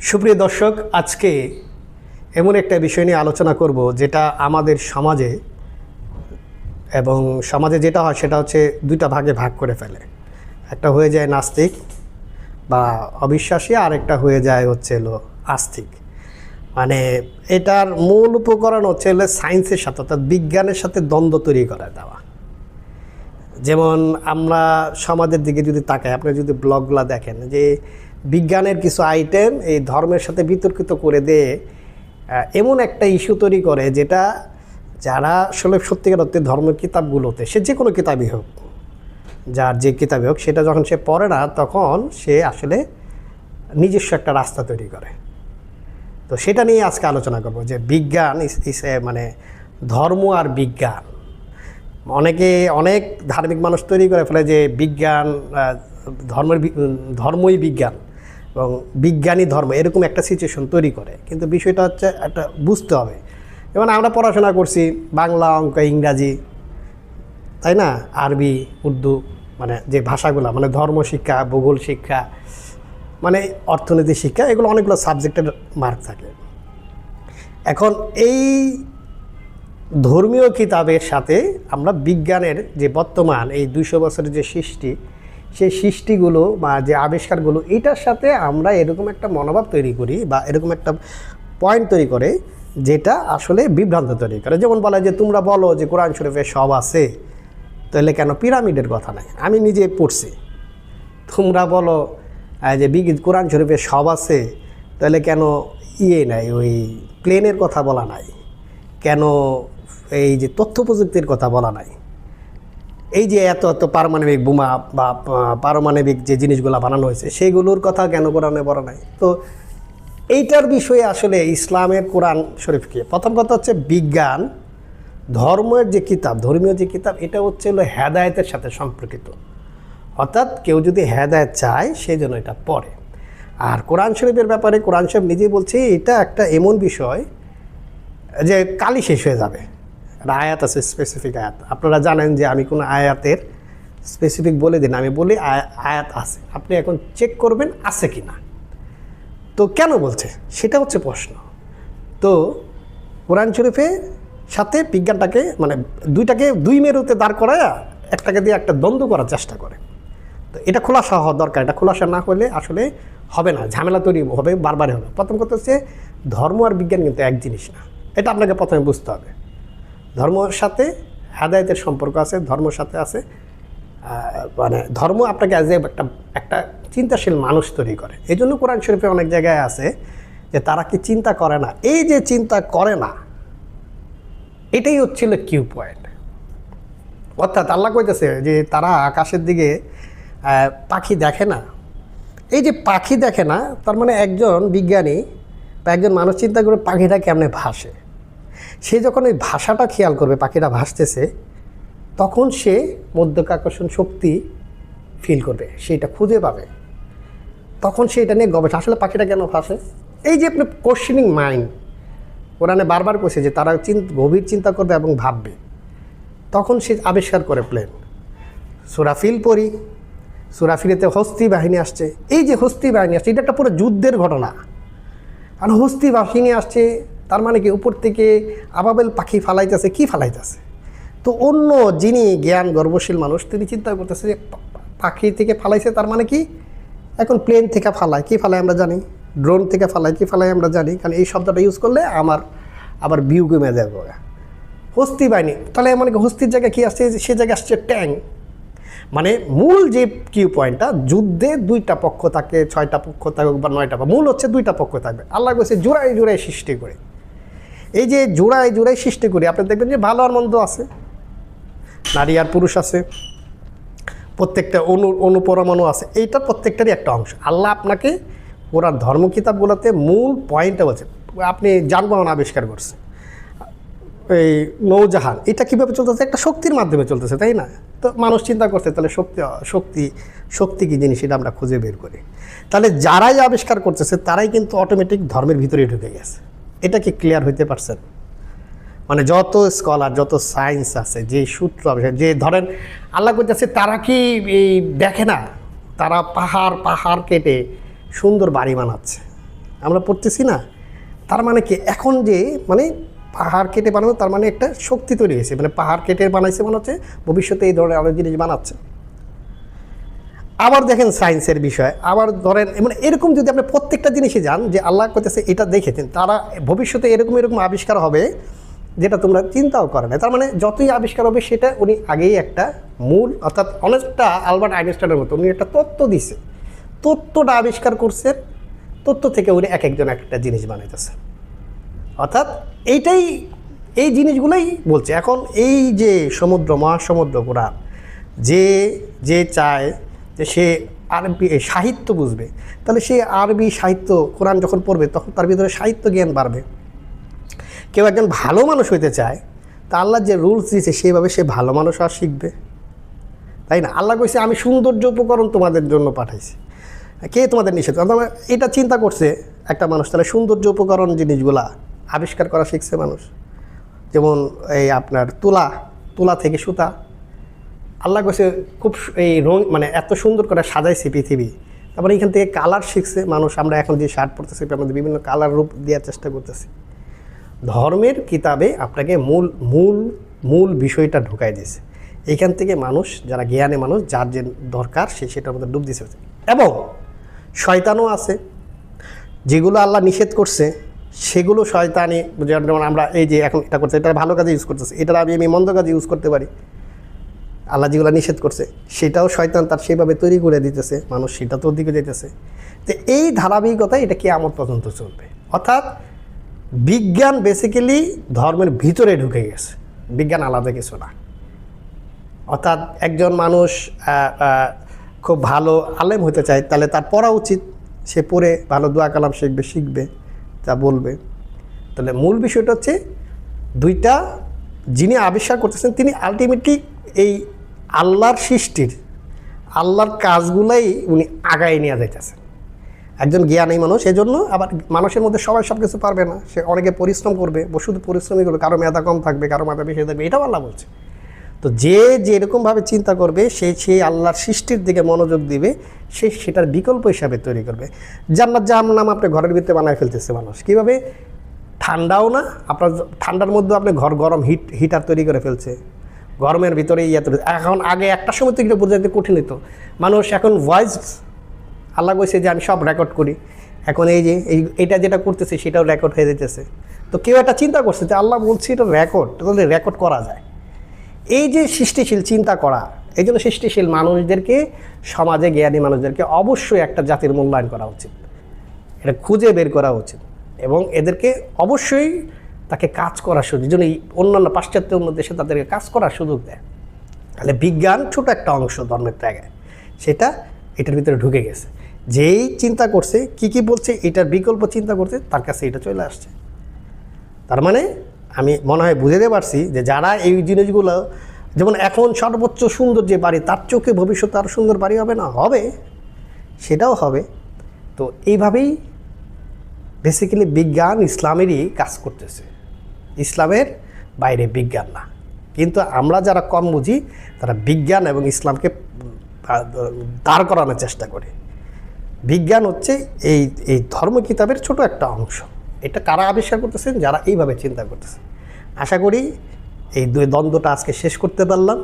সুপ্রিয় দর্শক, আজকে এমন একটা বিষয় নিয়ে আলোচনা করব যেটা আমাদের সমাজে এবং সমাজে যেটা হয় সেটা হচ্ছে দুইটা ভাগে ভাগ করে ফেলে। একটা হয়ে যায় নাস্তিক বা অবিশ্বাসী, আর একটা হয়ে যায় হচ্ছে হলো আস্তিক। মানে এটার মূল উপকরণ হচ্ছে হলো সায়েন্সের সাথে, অর্থাৎ বিজ্ঞানের সাথে দ্বন্দ্ব তৈরি করে দেওয়া। যেমন আমরা সমাজের দিকে যদি তাকাই, আপনি যদি ব্লগগুলো দেখেন যে বিজ্ঞানের কিছু আইটেম এই ধর্মের সাথে বিতর্কিত করে দিয়ে এমন একটা ইস্যু তৈরি করে যেটা যারা আসলে সত্যিকার অর্থে ধর্মের কিতাবগুলোতে, সে যে কোনো কিতাবই হোক, যার যে কিতাবই হোক, সেটা যখন সে পড়ে না, তখন সে আসলে নিজস্ব একটা রাস্তা তৈরি করে। তো সেটা নিয়ে আজকে আলোচনা করব যে বিজ্ঞান মানে ধর্ম আর বিজ্ঞান। অনেকে অনেক ধার্মিক মানুষ তৈরি করে ফেলে যে বিজ্ঞান ধর্মের ধর্মই বিজ্ঞান। এবং বিজ্ঞানী ধর্ম এরকম একটা সিচুয়েশন তৈরি করে। কিন্তু বিষয়টা হচ্ছে একটা বুঝতে হবে। যেমন আমরা পড়াশোনা করছি বাংলা অঙ্ক, ইংরাজি, তাই না? আরবি, উর্দু মানে যে ভাষাগুলো মানে ধর্ম শিক্ষা, ভূগোল শিক্ষা মানে অর্থনীতি শিক্ষা, এগুলো অনেকগুলো সাবজেক্টের মার্ক থাকে। এখন এই ধর্মীয় কিতাবের সাথে আমরা বিজ্ঞানের যে বর্তমান, এই দুইশো বছরের যে সৃষ্টি সেই সৃষ্টিগুলো বা যে আবিষ্কারগুলো, এটার সাথে আমরা এরকম একটা মনোভাব তৈরি করি বা এরকম একটা পয়েন্ট তৈরি করে যেটা আসলে বিভ্রান্ত তৈরি করে। যেমন বলা যে, তোমরা বলো যে, কোরআন শরীফে সব আছে, তাহলে কেন পিরামিডের কথা নাই? আমি নিজে পড়ছি। তোমরা বলো যে কোরআন শরীফে সব আছে, তাহলে কেন ইয়ে নাই, ওই প্লেনের কথা বলা নাই? কেন এই যে তথ্য প্রযুক্তির কথা বলা নাই? এই যে এত এত পারমাণবিক বোমা বা পারমাণবিক যে জিনিসগুলো বানানো হয়েছে, সেগুলোর কথা কেন কোরআনে বলা নাই? তো এইটার বিষয়ে আসলে ইসলামের কোরআন শরীফকে প্রথম কথা হচ্ছে বিজ্ঞান, ধর্মের যে কিতাব, ধর্মীয় যে কিতাব, এটা হচ্ছে হলো হেদায়েতের সাথে সম্পর্কিত। অর্থাৎ কেউ যদি হেদায়েত চায় সেই জন্য এটা পড়ে। আর কোরআন শরীফের ব্যাপারে কোরআন শরীফ নিজেই বলছে, এটা একটা এমন বিষয় যে কালি শেষ হয়ে যাবে। একটা আয়াত আছে স্পেসিফিক আয়াত। আপনারা জানেন যে আমি কোনো আয়াতের স্পেসিফিক বলে দিন আমি বলি আয়া- আয়াত আছে। আপনি এখন চেক করবেন আছে কি না তো কেন বলছে? সেটা হচ্ছে প্রশ্ন। তো কোরআন শরীফে সাথে বিজ্ঞানটাকে মানে দুইটাকে দুই মেরুতে দাঁড় করায় একটাকে দিয়ে একটা দ্বন্দ্ব করার চেষ্টা করে। তো এটা খোলাসা হওয়া দরকার। এটা খোলাসা না হলে আসলে হবে না। ঝামেলা তৈরি হবে, বারবারই হবে। প্রথম কথা হচ্ছে ধর্ম আর বিজ্ঞান কিন্তু এক জিনিস না। এটা আপনাকে প্রথমে বুঝতে হবে। ধর্মের সাথে, হেদায়তের সম্পর্ক আছে, ধর্মের সাথে আছে মানে ধর্ম আপনাকে অ্যাজ এ একটা একটা চিন্তাশীল মানুষ তৈরি করে। এই জন্য কোরআন শরীফে অনেক জায়গায় আছে যে তারা কি চিন্তা করে না। এই যে চিন্তা করে না, এটাই হচ্ছিল কিউ পয়েন্ট অর্থাৎ আল্লাহ কইতেছে যে তারা আকাশের দিকে পাখি দেখে না। এই যে পাখি দেখে না, তার মানে একজন বিজ্ঞানী বা একজন মানুষ চিন্তা করে পাখিটা কেমনে ভাসে? সে যখন ওই ভাষাটা খেয়াল করবে, পাখিটা ভাসতেছে, তখন সে মধ্যকাকর্ষণ শক্তি ফিল করবে, সেটা খুঁজে পাবে। তখন সে এটা নিয়ে গবেষণা, আসলে পাখিটা কেন ভাসে? এই যে আপনি কোশ্চেনিং মাইন্ড কোরআনে বারবার কইছে যে তারা চিন, গভীর চিন্তা করবে এবং ভাববে। তখন সে আবিষ্কার করে প্লেন সুরাফিল পড়ি সুরাফিলেতে হস্তি বাহিনী আসছে। এই যে হস্তি বাহিনী আসছে, এটা একটা পুরো যুদ্ধের ঘটনা। আর হস্তি বাহিনী আসছে তার মানে কি উপর থেকে আবাবেল পাখি ফালাইতেছে, কি ফালাইতেছে? তো অন্য যিনি জ্ঞান গর্বশীল মানুষ, তিনি চিন্তা করতেছে যে পাখি থেকে ফালাইছে তার মানে কি? এখন প্লেন থেকে ফালায়, কি ফালায় আমরা জানি? ড্রোন থেকে ফালায়, কি ফালায় আমরা জানি? কারণ এই শব্দটা ইউজ করলে আমার আবার বিউ কমে যাবে হস্তি বাহিনী, তাহলে মানে হস্তির জায়গায় কী আসছে? সে জায়গায় আসছে ট্যাং। মানে মূল যে কিউ পয়েন্টটা যুদ্ধে দুইটা পক্ষ থাকে, ছয়টা পক্ষ থাকুক বা নয়টা পক্ষ মূল হচ্ছে দুইটা পক্ষ থাকবে। আল্লাহ বলছে জোড়াই জোড়াই সৃষ্টি করে। এই যে জোড়ায় জোড়ায় সৃষ্টি করি। আপনি দেখবেন যে ভালো আর মন্দ আছে। নারী আর পুরুষ আছে। প্রত্যেকটা অনু, অনুপরমাণু আছে। এইটা প্রত্যেকটারই একটা অংশ। আল্লাহ আপনাকে ওরা ধর্ম কিতাবগুলোতে মূল পয়েন্টটা বলছে। আপনি যানবাহন আবিষ্কার করছে। এই নৌজাহান এটা কীভাবে চলতেছে? একটা শক্তির মাধ্যমে চলতেছে, তাই না? তো মানুষ চিন্তা করছে, তাহলে শক্তি শক্তি শক্তি কী জিনিস? এটা আমরা খুঁজে বের করি। তাহলে যারাই আবিষ্কার করতেছে, তারাই কিন্তু অটোমেটিক ধর্মের ভিতরে ঢুকে গেছে। এটা কি ক্লিয়ার হইতে পারছেন। মানে যত স্কলার যত সায়েন্স আছে, যে সূত্র যে ধরেন আল্লাহ করতেছে তারা কি এই দেখে না? তারা পাহাড় পাহাড় কেটে সুন্দর বাড়ি বানাচ্ছে। আমরা পড়তেছি না? তার মানে কি? এখন যে মানে পাহাড় কেটে বানানো, তার মানে একটা শক্তি তৈরি হয়েছে। মানে পাহাড় কেটে বানাইছে মানে হচ্ছে ভবিষ্যতে এই ধরনের আরও জিনিস বানাচ্ছে। আবার দেখেন সায়েন্সের বিষয়, আবার ধরেন মানে এরকম যদি আপনি প্রত্যেকটা জিনিসই যান, যে আল্লাহ করতেছে এটা দেখেছেন তারা ভবিষ্যতে এরকম এরকম আবিষ্কার হবে, যেটা তোমরা চিন্তাও করে না। তার মানে যতই আবিষ্কার হবে, সেটা উনি আগেই একটা মূল, অর্থাৎ অনেকটা আলবার্ট আইনস্টাইনের মতো উনি একটা তত্ত্ব দিছে। তত্ত্বটা আবিষ্কার করছেন তত্ত্ব থেকে উনি এক একজন একটা জিনিস বানাইতেছে। অর্থাৎ এইটাই, এই জিনিসগুলোই বলছে। এখন এই যে সমুদ্র, মহাসমুদ্র কোরআন যে যে চায় যে সে আরবি সাহিত্য বুঝবে। তাহলে সে আরবি সাহিত্য, কোরআন যখন পড়বে, তখন তার ভিতরে সাহিত্য জ্ঞান বাড়বে। কেউ একজন ভালো মানুষ হইতে চায়, তা আল্লাহ যে রুলস দিয়েছে, সেভাবে সে ভালো মানুষ আর শিখবে। তাই না? আল্লাহ কইছে, আমি সৌন্দর্য উপকরণ তোমাদের জন্য পাঠাইছি। কে তোমাদের নিষেধ? এটা চিন্তা করছে একটা মানুষ, তাহলে সৌন্দর্য উপকরণ জিনিসগুলা আবিষ্কার করা শিখছে মানুষ। যেমন এই আপনার তুলা তুলা থেকে সুতা। আল্লাহ কাছে খুব এই রং মানে এত সুন্দর করে সাজাইছে পৃথিবী। তারপরে এখান থেকে কালার শিখছে মানুষ। আমরা এখন যে শার্ট পরতেছি আমাদের বিভিন্ন কালার রূপ দেওয়ার চেষ্টা করতেছি। ধর্মের কিতাবে আপনাকে মূল মূল মূল বিষয়টা ঢুকাই দিয়েছে। এইখান থেকে মানুষ, যারা জ্ঞানে মানুষ, যার যে দরকার, সে সেটার মধ্যে ডুব দিছে এবং শয়তানও আছে। যেগুলো আল্লাহ নিষেধ করছে, সেগুলো শয়তানি যেমন আমরা এই যে এখন এটা করছে এটা ভালো কাজে ইউজ করতেছে। এটা আমি আমি মন্দ কাজে ইউজ করতে পারি। আল্লাহ যেগুলো নিষেধ করছে, সেটাও শয়তান তার সেভাবে তৈরি করে দিতেছে, মানুষ সেটা তোর দিকে যেতেছে তো এই ধারাবাহিকতা এটা কেয়ামত পর্যন্ত চলবে। অর্থাৎ বিজ্ঞান বেসিক্যালি ধর্মের ভিতরে ঢুকে গেছে। বিজ্ঞান আলাদা কিছু না। অর্থাৎ একজন মানুষ খুব ভালো আলেম হতে চায়, তাহলে তার পড়া উচিত। সে পড়ে, ভালো দোয়া কালাম শিখবে শিখবে তা বলবে। তাহলে মূল বিষয়টা হচ্ছে, দুইটা যিনি আবিষ্কার করতেছেন, তিনি আলটিমেটলি এই আল্লাহর সৃষ্টির, আল্লাহর কাজগুলাই উনি আগায় নিয়ে যাইতেছেন। একজন জ্ঞানী মানুষ, এজন্য আবার মানুষের মধ্যে সবাই সব কিছু পারবে না। সে অনেকে পরিশ্রম করবে শুধু পরিশ্রমই করবে, কারও মেধা কম থাকবে, কারও মেধা বেশি থাকবে, এটাও আল্লাহ বলছে। তো যে যেরকমভাবে চিন্তা করবে, সে সেই আল্লাহর সৃষ্টির দিকে মনোযোগ দিবে, সে সেটার বিকল্প হিসাবে তৈরি করবে। জান্নাত জাহান্নাম আপনি ঘরের ভিতরে বানায় ফেলতেছে মানুষ। কীভাবে? ঠান্ডাও না, আপনার ঠান্ডার মধ্যে আপনি ঘর গরম হিট, হিটার তৈরি করে ফেলছে। গরমের ভিতরে ইয়ে তৈরি এখন আগে একটা সময় তো থেকে বোঝাতে কঠিন হতো মানুষ এখন ভয়েস আল্লাহ কইছে যে আমি সব রেকর্ড করি। এখন এই যে, এই এটা যেটা করতেছে সেটাও রেকর্ড হয়ে যেতেছে তো কেউ একটা চিন্তা করছে যে আল্লাহ বলছে এটা রেকর্ড তাহলে রেকর্ড করা যায়। এই যে সৃষ্টিশীল চিন্তা করা, এই জন্য সৃষ্টিশীল মানুষদেরকে, সমাজে জ্ঞানী মানুষদেরকে অবশ্যই একটা জাতির মূল্যায়ন করা উচিত। এটা খুঁজে বের করা উচিত। এবং এদেরকে অবশ্যই তাকে কাজ করার সুযোগ, এই অন্যান্য পাশ্চাত্য অন্য দেশে তাদেরকে কাজ করার সুযোগ দেয়। তাহলে বিজ্ঞান ছোট একটা অংশ ধর্মের ত্যাগে, সেটা এটার ভিতরে ঢুকে গেছে। যেই চিন্তা করছে, কি কি বলছে, এটার বিকল্প চিন্তা করছে, তার কাছে এটা চলে আসছে। তার মানে আমি মনে হয় বুঝতে পারছি যে যারা এই জিনিসগুলো, যেমন এখন সর্বোচ্চ সুন্দর যে বাড়ি, তার চোখে ভবিষ্যতে আরও সুন্দর বাড়ি হবে না? হবে, সেটাও হবে। তো এইভাবেই বেসিক্যালি বিজ্ঞান ইসলামেরই কাজ করতেছে। ইসলামের বাইরে বিজ্ঞান না। কিন্তু আমরা যারা কম বুঝি, তারা বিজ্ঞান এবং ইসলামকে দাঁড় করানোর চেষ্টা করে। বিজ্ঞান হচ্ছে এই এই ধর্ম কিতাবের ছোটো একটা অংশ। এটা কারা আবিষ্কার করতেছেন? যারা এইভাবে চিন্তা করতেছেন আশা করি এই দুই দ্বন্দ্বটা আজকে শেষ করতে পারলাম।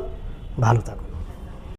ভালো থাকুন।